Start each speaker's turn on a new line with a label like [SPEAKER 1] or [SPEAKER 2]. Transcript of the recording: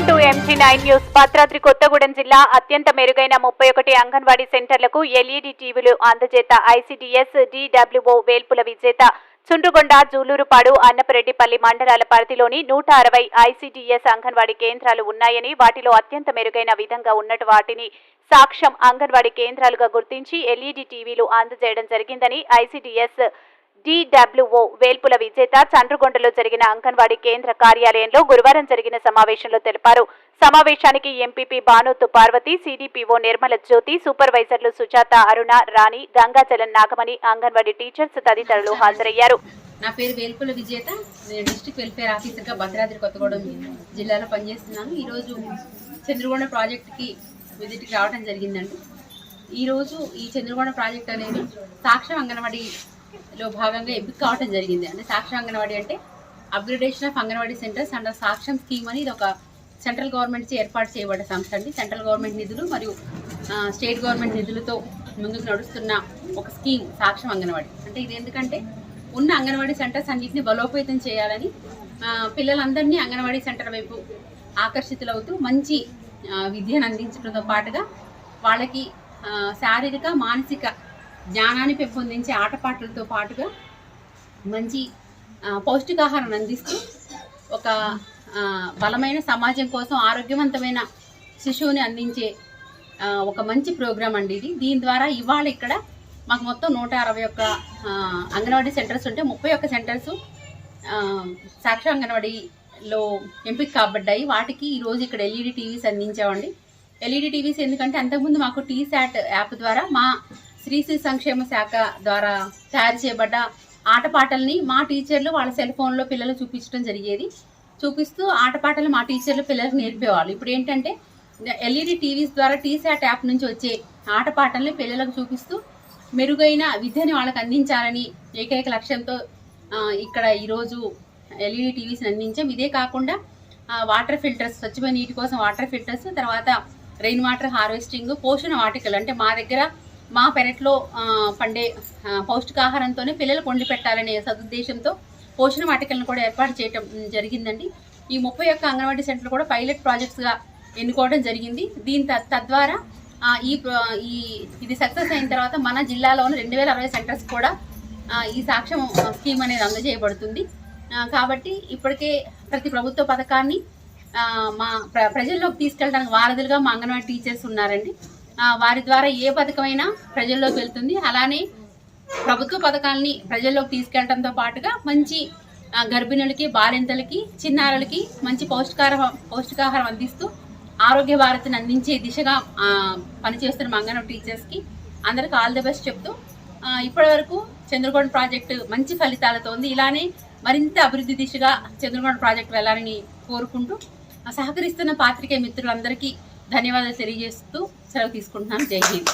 [SPEAKER 1] Nine news Bhadradri Kothagudem జిల్లా అత్యంత మెరుగైన ముప్పై ఒకటి అంగన్వాడీ సెంటర్లకు ఎల్ఈడి టీవీలు అందజేత ఐసీడీఎస్ డిడబ్ల్యూఓ వేల్పుల విజేత చుండ్రుగొండ జూలూరుపాడు అన్నపరెడ్డిపల్లి మండలాల పరిధిలోని నూట అరవై ఐసీడీఎస్ అంగన్వాడీ కేంద్రాలు ఉన్నాయని వాటిలో అత్యంత మెరుగైన విధంగా ఉన్నట్టు వాటిని సాక్ష్యం అంగన్వాడీ కేంద్రాలుగా గుర్తించి ఎల్ఈడి టీవీలు అందజేయడం జరిగిందని ఐసీడీఎస్ డిడబ్ల్యూఓ వేల్పుల విజేత చండ్రుగొండలో జరిగిన అంగన్వాడీ కేంద్ర కార్యాలయంలో గురువారం జరిగిన సమావేశంలో తెలిపారు. సమావేశానికి ఎంపీపీ బానోతు పార్వతి సిడిపిఓ నిర్మల జ్యోతి సూపర్వైజర్లు సుజాత అరుణ రాణి గంగాజలం నాగమణి అంగన్వాడీ టీచర్స్ తదితరులు హాజరయ్యారు.
[SPEAKER 2] నా పేరు వేల్పుల విజేత. నేను డిస్ట్రిక్ట్ వెల్ఫేర్ ఆఫీసర్గా భద్రాద్రి కొత్తగూడెం జిల్లాలో పనిచేస్తున్నాను. ఈరోజు చంద్రగొండ ప్రాజెక్ట్కి విజిట్కి రావడం జరిగిందండి. ఈరోజు ఈ చంద్రగొండ ప్రాజెక్ట్ అనేది సాక్ష్యం లో భాగంగా ఎంపిక అవడం జరిగింది. అంటే సాక్ష్యం అంగన్వాడీ అంటే upgradation of anganwadi centres and Saksham scheme అని ఇది ఒక సెంట్రల్ గవర్నమెంట్ ఏర్పాటు చేయబడ్డ సంస్థ అండి. సెంట్రల్ గవర్నమెంట్ నిధులు మరియు స్టేట్ గవర్నమెంట్ నిధులతో ముందుకు నడుస్తున్న ఒక స్కీమ్ సాక్ష్యం అంగన్వాడీ. అంటే ఇది ఎందుకంటే ఉన్న అంగన్వాడీ సెంటర్స్ అన్నింటినీ బలోపేతం చేయాలని పిల్లలందరినీ అంగన్వాడీ సెంటర్ వైపు ఆకర్షితులవుతూ మంచి విద్యను అందించడంతో పాటుగా వాళ్ళకి శారీరక మానసిక జ్ఞానాన్ని పెంపొందించే ఆటపాటలతో పాటుగా మంచి పౌష్టికాహారాన్ని పౌష్టికాహారం అందిస్తూ ఒక బలమైన సమాజం కోసం ఆరోగ్యవంతమైన శిశువుని అందించే ఒక మంచి ప్రోగ్రాం అండి ఇది. దీని ద్వారా ఇవాళ ఇక్కడ మాకు మొత్తం నూట అరవై ఒక్క అంగన్వాడీ సెంటర్స్ ఉంటే ముప్పై ఒక్క సెంటర్స్ సాక్షి అంగన్వాడీలో ఎంపిక కాబడ్డాయి. వాటికి ఈరోజు ఇక్కడ ఎల్ఈడి టీవీస్ అందించామండి. ఎల్ఈడి టీవీస్ ఎందుకంటే అంతకుముందు మాకు టీ శాట్ యాప్ ద్వారా మా శ్రీశ్రీ సంక్షేమ శాఖ ద్వారా తయారు చేయబడ్డ ఆటపాటల్ని మా టీచర్లు వాళ్ళ సెల్ ఫోన్లో పిల్లలు చూపించడం జరిగేది. చూపిస్తూ ఆటపాటలు మా టీచర్లు పిల్లలకు నేర్పేవాళ్ళు. ఇప్పుడు ఏంటంటే ఎల్ఈడి టీవీస్ ద్వారా టీసాట్ యాప్ నుంచి వచ్చే ఆటపాటల్ని పిల్లలకు చూపిస్తూ మెరుగైన విద్యని వాళ్ళకి అందించాలని ఏకైక లక్ష్యంతో ఇక్కడ ఈరోజు ఎల్ఈడి టీవీస్ని అందించాం. ఇదే కాకుండా వాటర్ ఫిల్టర్స్ స్వచ్ఛమైన నీటి కోసం వాటర్ ఫిల్టర్స్ తర్వాత రెయిన్ వాటర్ హార్వెస్టింగ్ పోషణ వాటికలు అంటే మా దగ్గర మా పెరట్లో పండే పౌష్టికాహారంతోనే పిల్లలకు వండి పెట్టాలనే సదుద్దేశంతో పోషణ వాటికలను కూడా ఏర్పాటు చేయటం జరిగిందండి. ఈ ముప్పై యొక్క అంగన్వాడీ సెంటర్లు కూడా పైలట్ ప్రాజెక్ట్స్గా ఎన్నుకోవడం జరిగింది. దీని త- తద్వారా ఈ ఈ ఇది సక్సెస్ అయిన తర్వాత మన జిల్లాలోని రెండు వేల అరవై సెంటర్స్ కూడా ఈ సాక్ష్యం స్కీమ్ అనేది అందజేయబడుతుంది. కాబట్టి ఇప్పటికే ప్రతి ప్రభుత్వ పథకాన్ని మా ప్ర ప్రజల్లోకి తీసుకెళ్ళడానికి వారధులుగా మా అంగన్వాడీ టీచర్స్ ఉన్నారండి. వారి ద్వారా ఏ పథకమైనా ప్రజల్లోకి వెళ్తుంది. అలానే ప్రభుత్వ పథకాలని ప్రజల్లోకి తీసుకెళ్ళడంతో పాటుగా మంచి గర్భిణులకి బాలింతలకి చిన్నారులకి మంచి పౌష్టికార పౌష్టికాహారం అందిస్తూ ఆరోగ్య భారత్ని అందించే దిశగా పనిచేస్తున్న మంగనం టీచర్స్కి అందరికి ఆల్ ది బెస్ట్ చెప్తూ ఇప్పటి ఇప్పటివరకు చంద్రగొండ ప్రాజెక్టు మంచి ఫలితాలతో ఉంది. ఇలానే మరింత అభివృద్ధి దిశగా చంద్రగొండ ప్రాజెక్టు వెళ్ళాలని కోరుకుంటూ సహకరిస్తున్న పాత్రికేయ మిత్రులందరికీ ధన్యవాదాలు తెలియజేస్తూ సెలవు తీసుకుంటున్నాను. జై హింద్.